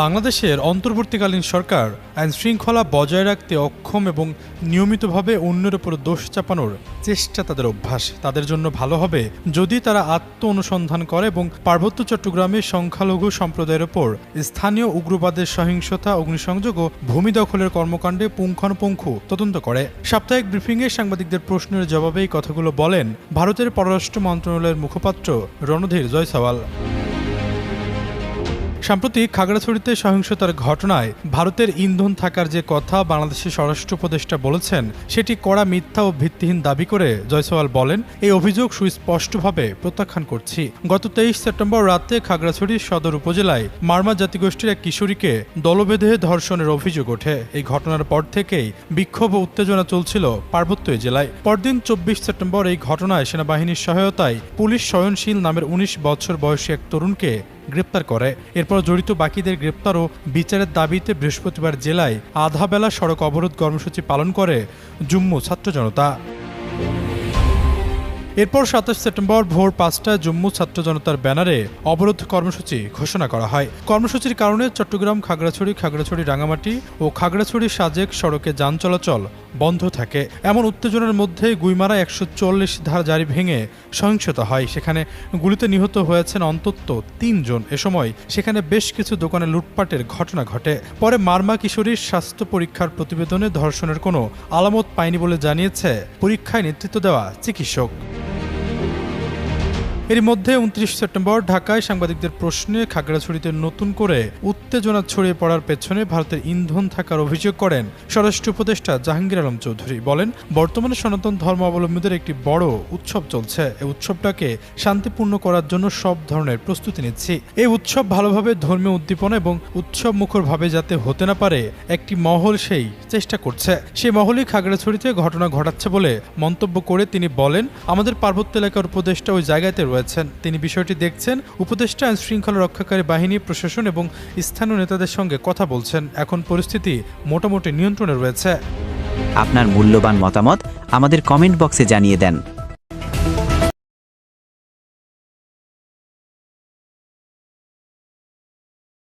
বাংলাদেশের অন্তর্বর্তীকালীন সরকার আইন শৃঙ্খলা বজায় রাখতে অক্ষম এবং নিয়মিতভাবে অন্যের উপর দোষ চাপানোর চেষ্টা তাদের অভ্যাস। তাদের জন্য ভালো হবে যদি তারা আত্ম অনুসন্ধান করে এবং পার্বত্য চট্টগ্রামে সংখ্যালঘু সম্প্রদায়ের ওপর স্থানীয় উগ্রবাদের সহিংসতা, অগ্নিসংযোগ ও ভূমি দখলের কর্মকাণ্ডে পুঙ্খানুপুঙ্খ তদন্ত করে। সাপ্তাহিক ব্রিফিংয়ে সাংবাদিকদের প্রশ্নের জবাবে এই কথাগুলো বলেন ভারতের পররাষ্ট্র মন্ত্রণালয়ের মুখপাত্র রণধীর জয়সওয়াল। সাম্প্রতিক খাগড়াছড়িতে সহিংসতার ঘটনায় ভারতের ইন্ধন থাকার যে কথা বাংলাদেশের স্বরাষ্ট্র উপদেষ্টা বলেছেন, সেটি কড়া মিথ্যা ও ভিত্তিহীন দাবি করে জয়সওয়াল বলেন, এই অভিযোগ সুস্পষ্টভাবে প্রত্যাখ্যান করছি। গত তেইশ সেপ্টেম্বর রাতে খাগড়াছড়ি সদর উপজেলায় মারমা জাতিগোষ্ঠীর এক কিশোরীকে দলবেঁধে ধর্ষণের অভিযোগ ওঠে। এই ঘটনার পর থেকেই বিক্ষোভ ও উত্তেজনা চলছিল পার্বত্য জেলায়। পরদিন চব্বিশ সেপ্টেম্বর এই ঘটনায় সেনাবাহিনীর সহায়তায় পুলিশ স্বয়নশীল নামের উনিশ বছর বয়সী এক তরুণকে গ্রেপ্তার করে। এরপর জড়িত বাকিদের গ্রেপ্তার ও বিচারের দাবিতে বৃহস্পতিবার জেলায় আধাবেলা সড়ক অবরোধ কর্মসূচি পালন করে জুম্মু ছাত্র জনতা। এরপর সাতাশ সেপ্টেম্বর ভোর পাঁচটায় জম্মু ছাত্র জনতার ব্যানারে অবরোধ কর্মসূচি ঘোষণা করা হয়। কর্মসূচির কারণে চট্টগ্রাম, খাগড়াছড়ি খাগড়াছড়ি রাঙামাটি ও খাগড়াছড়ি সাজেক সড়কে যান চলাচল বন্ধ থাকে। এমন উত্তেজনার মধ্যে গুইমারা একশো চল্লিশ ধার জারি ভেঙে সহিংসতা হয়। সেখানে গুলিতে নিহত হয়েছেন অন্তত তিনজন এ সময় সেখানে বেশ কিছু দোকানে লুটপাটের ঘটনা ঘটে। পরে মারমা কিশোরীর স্বাস্থ্য পরীক্ষার প্রতিবেদনে ধর্ষণের কোনো আলামত পায়নি বলে জানিয়েছে পরীক্ষায় নেতৃত্ব দেওয়া চিকিৎসক। এর মধ্যে উনত্রিশ সেপ্টেম্বর ঢাকায় সাংবাদিকদের প্রশ্নে খাগড়াছড়িতে নতুন করে উত্তেজনা ছড়িয়ে পড়ার পেছনে ভারতের ইন্ধন থাকার অভিযোগ করেন স্বরাষ্ট্র উপদেষ্টা জাহাঙ্গীর আলম চৌধুরী। বলেন, বর্তমানে সনাতন ধর্মাবলম্বীদের একটি বড় উৎসব চলছে। এই উৎসবটাকে শান্তিপূর্ণ করার জন্য সব ধরনের প্রস্তুতি নিচ্ছি। এই উৎসব ভালোভাবে ধর্মীয় উদ্দীপনা এবং উৎসব মুখরভাবে যাতে হতে না পারে, একটি মহল সেই চেষ্টা করছে। সেই মহলই খাগড়াছড়িতে ঘটনা ঘটাচ্ছে বলে মন্তব্য করে তিনি বলেন, আমাদের পার্বত্য এলাকার উপদেষ্টা ওই জায়গাতে রয়েছেন। তিনি বিষয়টি দেখছেন, উপদেষ্টা আইন শৃঙ্খলা রক্ষাকারী বাহিনী, প্রশাসন এবং স্থানীয় নেতাদের সঙ্গে কথা বলছেন। এখন পরিস্থিতি মোটামুটি নিয়ন্ত্রণে রয়েছে। আপনার মূল্যবান মতামত আমাদের কমেন্ট বক্সে জানিয়ে দেন।